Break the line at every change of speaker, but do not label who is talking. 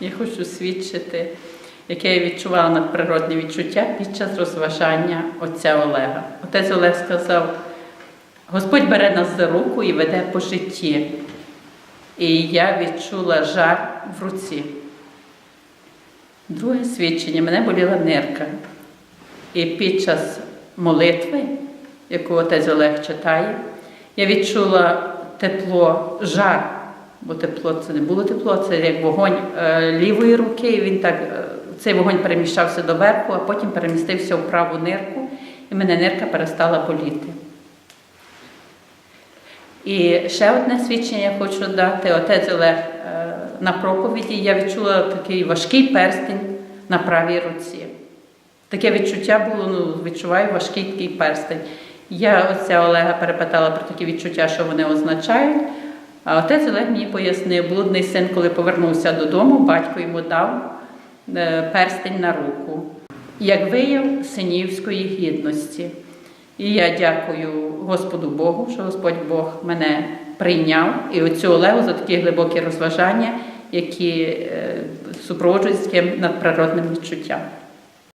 Я хочу свідчити, яке я відчувала надприродне відчуття під час розважання отця Олега. Отець Олег сказав: Господь бере нас за руку і веде по житті. І я відчула жар в руці. Друге свідчення, мене боліла нирка. І під час молитви, яку отець Олег читає, я відчула тепло, жар, бо тепло це не було тепло, це як вогонь е, лівої руки, і він так, е, цей вогонь переміщався до верху, а потім перемістився в праву нирку, і мене нирка перестала боліти. І ще одне свідчення я хочу дати. Отець Олег е, на проповіді я відчула такий важкий перстень на правій руці. Таке відчуття було, ну, відчуваю важкий такий перстень. Я отця Олега перепитала про такі відчуття, що вони означають. А отець Олег мені пояснив, блудний син, коли повернувся додому, батько йому дав е, перстень на руку, як вияв синівської гідності. І я дякую Господу Богу, що Господь Бог мене прийняв і оцю Олегу за такі глибокі розважання, які е, супроводжують з таким надприродним відчуттям.